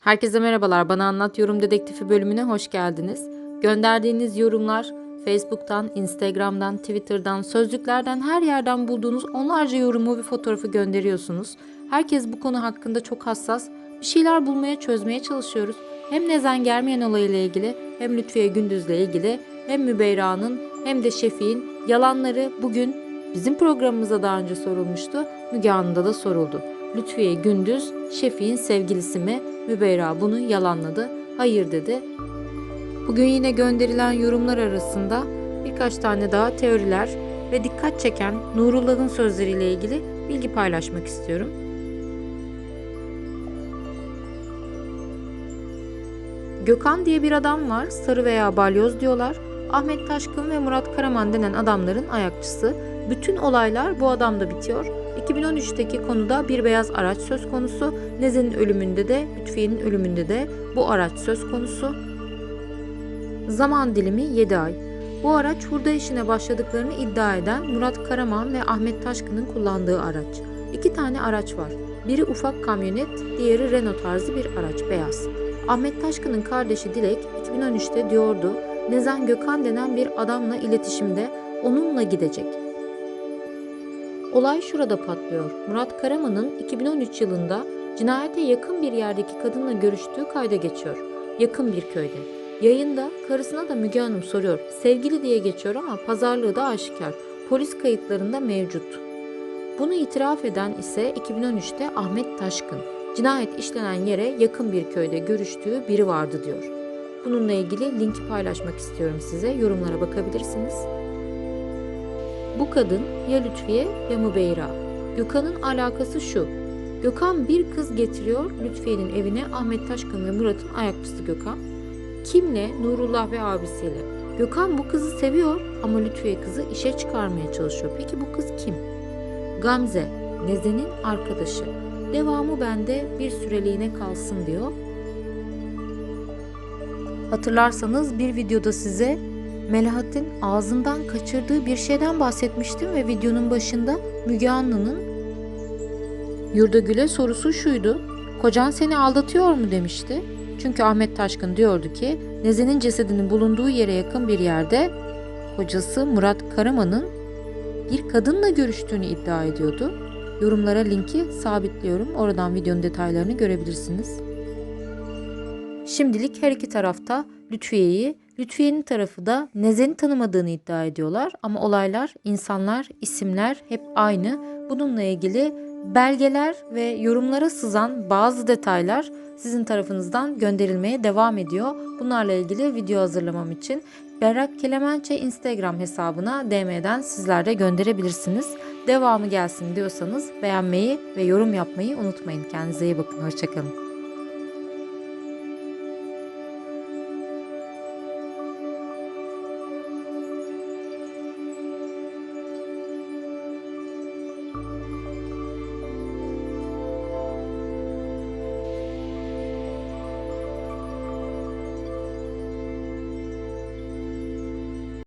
Herkese merhabalar. Bana Anlat Yorum Dedektifi bölümüne hoş geldiniz. Gönderdiğiniz yorumlar Facebook'tan, Instagram'dan, Twitter'dan, sözlüklerden her yerden bulduğunuz onlarca yorumu ve fotoğrafı gönderiyorsunuz. Herkes bu konu hakkında çok hassas. Bir şeyler bulmaya, çözmeye çalışıyoruz. Hem Nezen Germeyen olayıyla ilgili, hem Lütfiye Gündüz'le ilgili, hem Mübeyra'nın hem de Şefik'in yalanları bugün bizim programımıza daha önce sorulmuştu. Müge Anlı'da da soruldu. Lütfiye Gündüz, Şefik'in sevgilisi mi? Mübeyra bunu yalanladı. Hayır dedi. Bugün yine gönderilen yorumlar arasında birkaç tane daha teoriler ve dikkat çeken Nurullah'ın sözleriyle ilgili bilgi paylaşmak istiyorum. Gökhan diye bir adam var. Sarı veya balyoz diyorlar. Ahmet Taşkın ve Murat Karaman denen adamların ayakçısı. Bütün olaylar bu adamda bitiyor. 2013'teki konuda bir beyaz araç söz konusu. Nezen'in ölümünde de, Lütfiye'nin ölümünde de bu araç söz konusu. Zaman dilimi 7 ay. Bu araç hurda işine başladıklarını iddia eden Murat Karaman ve Ahmet Taşkın'ın kullandığı araç. İki tane araç var. Biri ufak kamyonet, diğeri Renault tarzı bir araç, beyaz. Ahmet Taşkın'ın kardeşi Dilek 2013'te diyordu, Nezen Gökhan denen bir adamla iletişimde onunla gidecek. Olay şurada patlıyor. Murat Karaman'ın 2013 yılında cinayete yakın bir yerdeki kadınla görüştüğü kayda geçiyor. Yakın bir köyde. Yayında karısına da Müge Hanım soruyor. Sevgili diye geçiyor ama pazarlığı da aşikar. Polis kayıtlarında mevcut. Bunu itiraf eden ise 2013'te Ahmet Taşkın. Cinayet işlenen yere yakın bir köyde görüştüğü biri vardı diyor. Bununla ilgili linki paylaşmak istiyorum size. Yorumlara bakabilirsiniz. Bu kadın ya Lütfiye ya Mübeyra. Gökhan'ın alakası şu. Gökhan bir kız getiriyor Lütfiye'nin evine Ahmet Taşkın ve Murat'ın ayakçısı Gökhan. Kimle? Nurullah ve abisiyle. Gökhan bu kızı seviyor ama Lütfiye kızı işe çıkarmaya çalışıyor. Peki bu kız kim? Gamze, Nezen'in arkadaşı. Devamı bende bir süreliğine kalsın diyor. Hatırlarsanız bir videoda size Melahat'in ağzından kaçırdığı bir şeyden bahsetmiştim ve videonun başında Müge Anlı'nın Yurdagül'e sorusu şuydu. Kocan seni aldatıyor mu demişti. Çünkü Ahmet Taşkın diyordu ki Nezen'in cesedinin bulunduğu yere yakın bir yerde kocası Murat Karaman'ın bir kadınla görüştüğünü iddia ediyordu. Yorumlara linki sabitliyorum. Oradan videonun detaylarını görebilirsiniz. Şimdilik her iki tarafta Lütfiye'yi, Lütfiye'nin tarafı da Nezen'i tanımadığını iddia ediyorlar. Ama olaylar, insanlar, isimler hep aynı. Bununla ilgili belgeler ve yorumlara sızan bazı detaylar sizin tarafınızdan gönderilmeye devam ediyor. Bunlarla ilgili video hazırlamam için Berrak Kelemençe Instagram hesabına DM'den sizler de gönderebilirsiniz. Devamı gelsin diyorsanız beğenmeyi ve yorum yapmayı unutmayın. Kendinize iyi bakın. Hoşçakalın.